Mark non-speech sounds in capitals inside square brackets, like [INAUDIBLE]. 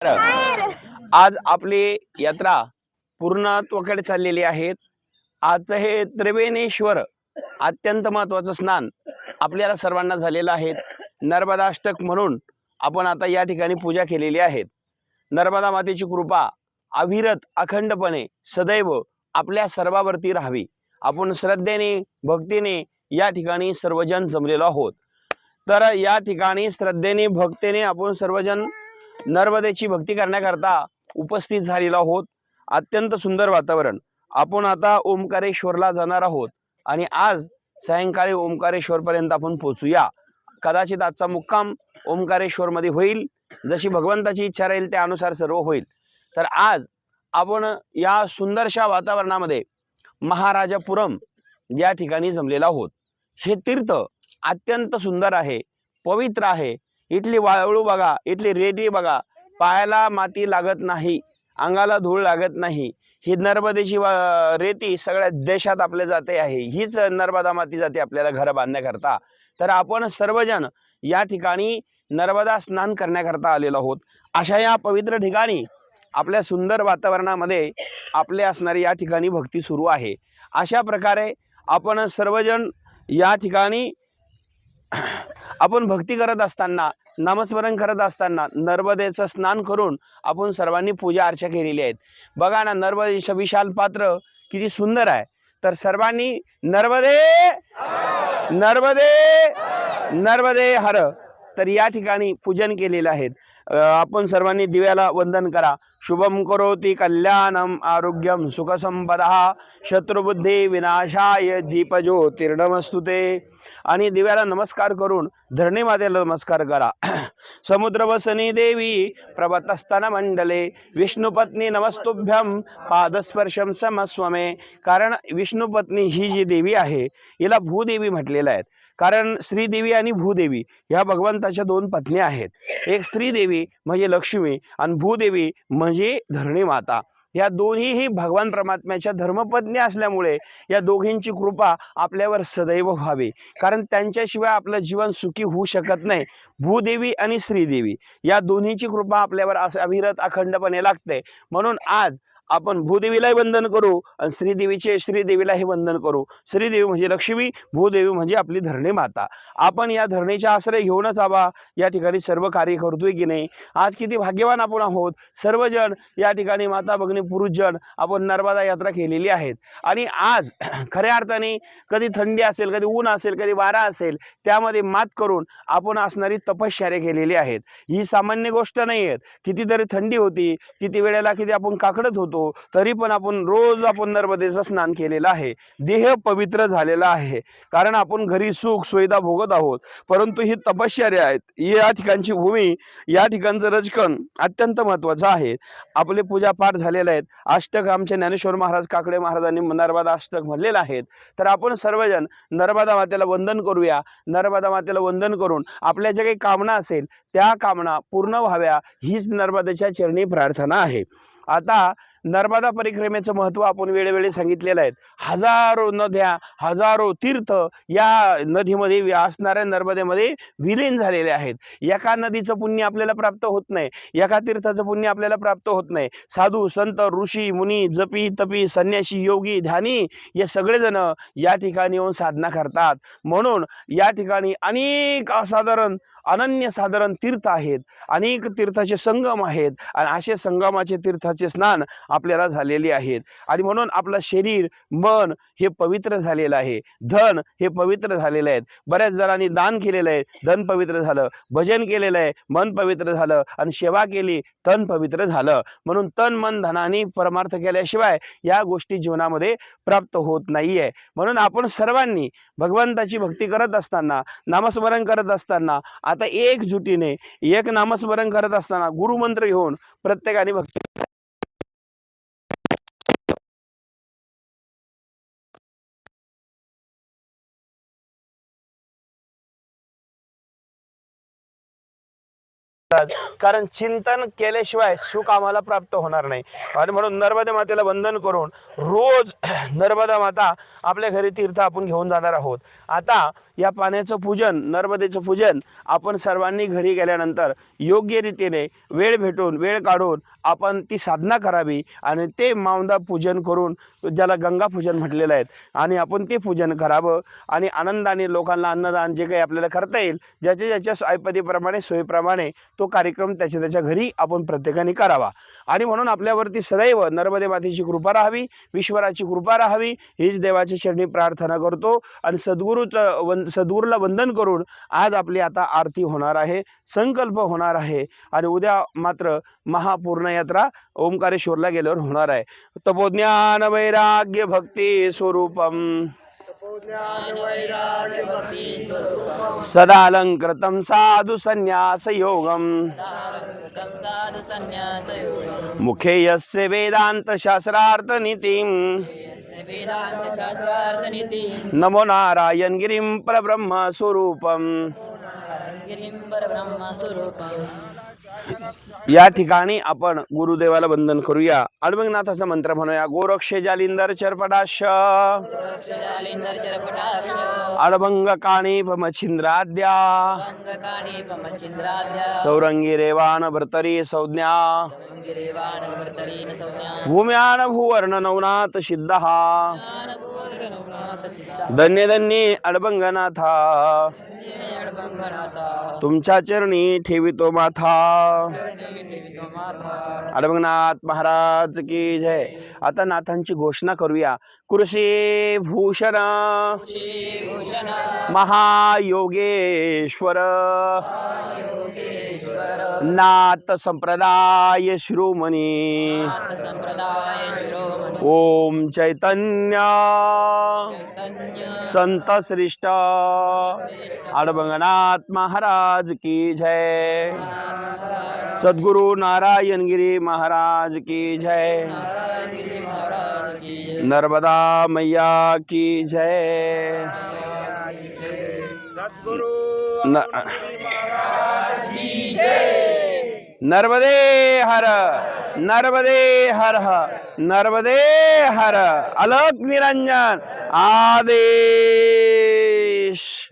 आज आपली यात्रा पूर्णत्वाकडे चाललेली आहे. आजचं हे त्रिवेणेश्वर अत्यंत महत्वाचं स्नान आपल्याला सर्वांना झालेलं आहे. नर्मदाष्टक म्हणून आपण आता या ठिकाणी पूजा केलेली आहे. नर्मदा मातेची कृपा अविरत अखंडपणे सदैव आपल्या सर्वावरती राहावी. आपण श्रद्धेने भक्तीने या ठिकाणी सर्वजण जमलेलो आहोत. तर या ठिकाणी श्रद्धेने भक्तीने आपण सर्वजण नर्मदेची भक्ती करण्याकरता उपस्थित झालेला आहोत अत्यंत सुंदर वातावरण. आपण आता ओंकारेश्वरला जाणार आहोत. आणि आज सायंकाळी ओंकारेश्वरपर्यंत आपण पोचूया कदाचित आजचा मुक्काम ओंकारेश्वरमध्ये होईल. जशी भगवंताची इच्छा राहील त्यानुसार सर्व होईल. तर आज आपण या सुंदरशा वातावरणामध्ये महाराजापुरम या ठिकाणी जमलेला आहोत. हे तीर्थ अत्यंत सुंदर आहे पवित्र आहे. इथली वाळू बघा इथली रेती बघा. पायाला माती लागत नाही अंगाला धूळ लागत नाही. ही नर्मदेची वा- रेती सगळ्या देशात आपल्या जाते आहे. हीच नर्मदा माती जाते आपल्याला घरं बांधण्याकरता. तर आपण सर्वजण या ठिकाणी नर्मदा स्नान करण्याकरता आलेलो आहोत. अशा या पवित्र ठिकाणी आपल्या सुंदर वातावरणामध्ये आपले असणारी या ठिकाणी भक्ती सुरू आहे. अशा प्रकारे आपण सर्वजण या ठिकाणी आपण भक्ती करत असताना नामस्मरण करत असताना नर्मदेचं स्नान करून आपण सर्वांनी पूजा अर्चा केलेली आहेत. बघा ना नर्मदेचं विशाल पात्र किती सुंदर आहे. तर सर्वांनी नर्मदे नर्मदे नर्मदे हर. तर या ठिकाणी पूजन केलेलं आहे आपण सर्वांनी दिव्याला वंदन करा. शुभम करोति कल्याणम आरोग्यम सुखसंपदा शत्रुबुद्धी विनाशाय दीपज्योतिर्नमस्तुते आणि दिव्याला नमस्कार करून धरणी मातेला नमस्कार करा. समुद्रवसनी देवी प्रवतस्तन मंडले विष्णुपत्नी नमस्तुभ्यम पादस्पर्शम समस्वमे. कारण विष्णुपत्नी ही जी देवी आहे हिला भूदेवी म्हटलेलं आहे. कारण श्रीदेवी आणि भूदेवी ह्या भगवंताच्या दोन पत्नी आहेत. एक श्रीदेवी म्हणजे लक्ष्मी आणि भूदेवी म्हणजे धरणी माता या दोन्हीही भगवान परमात्म्याच्या धर्मपत्नी असल्यामुळे या दोघींची कृपा आपल्यावर सदैव व्हावी. कारण त्यांच्याशिवाय आपलं जीवन सुखी होऊ शकत नाही. भूदेवी आणि श्रीदेवी या दोन्हीची कृपा आपल्यावर असं अविरत अखंडपणे लागते. म्हणून आज आपण भूदेवीलाही वंदन करू आणि श्रीदेवीचे श्रीदेवीलाही वंदन करू. श्रीदेवी म्हणजे लक्ष्मी भूदेवी म्हणजे आपली धरणे माता. आपण या धरणीचा आश्रय घेऊनच आबा या ठिकाणी सर्व कार्य करतोय की नाही? आज किती भाग्यवान आपण आहोत. सर्वजण या ठिकाणी माता भगिनी पुरुषजण आपण नर्मदा यात्रा केलेली आहेत. आणि आज [CLEARS THROAT] खऱ्या अर्थाने कधी थंडी असेल कधी ऊन असेल कधी वारा असेल त्यामध्ये मात करून आपण असणारी तपश्चर्या केलेली आहेत. ही सामान्य गोष्ट नाही आहेत कितीतरी थंडी होती किती वेळेला किती आपण काकडत होतो तरी पण आपण रोज आपण नर्मदेचं स्नान केलेलं आहे. देह पवित्र झालेला आहे. कारण आपण घरी सुख सुविधा भोगत आहोत. परंतु ही तपश्चर्या आहेत. या ठिकाणची भूमी या ठिकाणचं रजकण अत्यंत महत्वाचं आहे. आपले पूजापाठ झालेले आहेत. अष्टक आमचे ज्ञानेश्वर महाराज काकडे महाराजांनी नर्मदा अष्टक म्हणलेलं आहेत. तर आपण सर्वजण नर्मदा मातेला वंदन करूया. नर्मदा मातेला वंदन करून आपल्या ज्या काही कामना असेल त्या कामना पूर्ण व्हाव्या हीच नर्मदेच्या चरणी प्रार्थना आहे. आता नर्मदा परिक्रमेचं महत्त्व आपण वेळोवेळी सांगितलेलं आहे. हजारो नद्या हजारो तीर्थ या नदीमध्ये असणाऱ्या नर्मदेमध्ये विलीन झालेले आहेत. एका नदीचं पुण्य आपल्याला प्राप्त होत नाही. एका तीर्थाचं पुण्य आपल्याला प्राप्त होत नाही. साधू संत ऋषी मुनी जपी तपी संन्यासी योगी ध्यानी हे सगळेजण या ठिकाणी येऊन साधना करतात. म्हणून या ठिकाणी अनेक असाधारण अनन्य साधारण तीर्थ आहेत. अनेक तीर्थाचे संगम आहेत. आणि असे संगमाचे तीर्थाचे स्नान आपल्याला झालेले आहेत. आणि म्हणून आपलं शरीर मन हे पवित्र झालेलं आहे. धन हे पवित्र झालेलं आहे. बऱ्याच जणांनी दान केलेलं आहे. धन पवित्र झालं भजन केलेलं आहे मन पवित्र झालं आणि सेवा केली तन पवित्र झालं. म्हणून तन मन धनाने परमार्थ केल्याशिवाय या गोष्टी जीवनामध्ये प्राप्त होत नाही आहे म्हणून आपण सर्वांनी भगवंताची भक्ती करत असताना नामस्मरण करत असताना आता एकजुटीने एक नामस्मरण करत असताना गुरुमंत्र घेऊन प्रत्येकाने भक्ती कारण चिंतन केल्याशिवाय सुख आम्हाला प्राप्त होणार नाही. आणि म्हणून नर्मदा मातेला वंदन करून रोज [CLEARS THROAT] नर्मदा माता आपल्या घरी तीर्थ आपण घेऊन जाणार आहोत. आता या पाण्याचं पूजन नर्मदेचं पूजन आपण सर्वांनी घरी गेल्यानंतर योग्य रीतीने वेळ भेटून वेळ काढून आपण ती साधना करावी आणि ते मावदा पूजन करून ज्याला गंगा पूजन म्हटलेलं आहे आणि आपण ते पूजन करावं आणि आनंदाने लोकांना अन्नदान जे काही आपल्याला करता येईल ज्याच्या ज्याच्या ऐपतीप्रमाणे सोयीप्रमाणे तो कार्यक्रम त्याच्या त्याच्या घरी आपण प्रत्येकाने करावा. आणि म्हणून आपल्यावरती सदैव नर्मदे मातेची कृपा राहावी ईश्वराची कृपा राहावी हीच देवाची चरणी प्रार्थना करतो आणि सद्गुरूचं वन सद्गुरूला वंदन करून आज आपली आता आरती होणार आहे संकल्प होणार आहे आणि उद्या मात्र महापूर्ण यात्रा ओंकारेश्वरला गेल्यावर होणार आहे. तपोज्ञान वैराग्य भक्ती स्वरूपम. सदालङ्कृतं साधु संन्यास योगम मुखे यस्य वेदांत शास्त्रार्थ वेदान्तशास्त्रार्थनीतिं नमो नारायण गिरिं परब्रह्म स्वरूपम परब्रह्मस्वरूपम्। या ठिकाणी आपण गुरुदेवाला वंदन करूया. अडमंगनाथाचा मंत्र म्हणूया गोरक्षे जालिंदर चरपटाश अडभंग काणी भमछिंद्राद्या चौरंगी रेवान भर्तरी संज्ञा. भूम्यान भूवर्ण नवनाथ सिद्ध धन्य धन्य अडबंगनाथा तुमच्या चरणी ठेवितो माथा। अडबंगनाथ महाराज की जय. आता नाथांची घोषणा करूया. कृषी भूषण महायोगेश्वर. नाथ संप्रदाय शिरोमणी. ओम चैतन्य. चैतन्य संत श्रेष्ठ. अडबंगनाथ महाराज की जय. सद्गुरु नारायण गिरी महाराज की जय। नारायण गिरी महाराज की जय। नर्मदा मैया की जय नर्मदे हर नर्मदे हर नर्मदे हर। अलक निरंजन आदेश।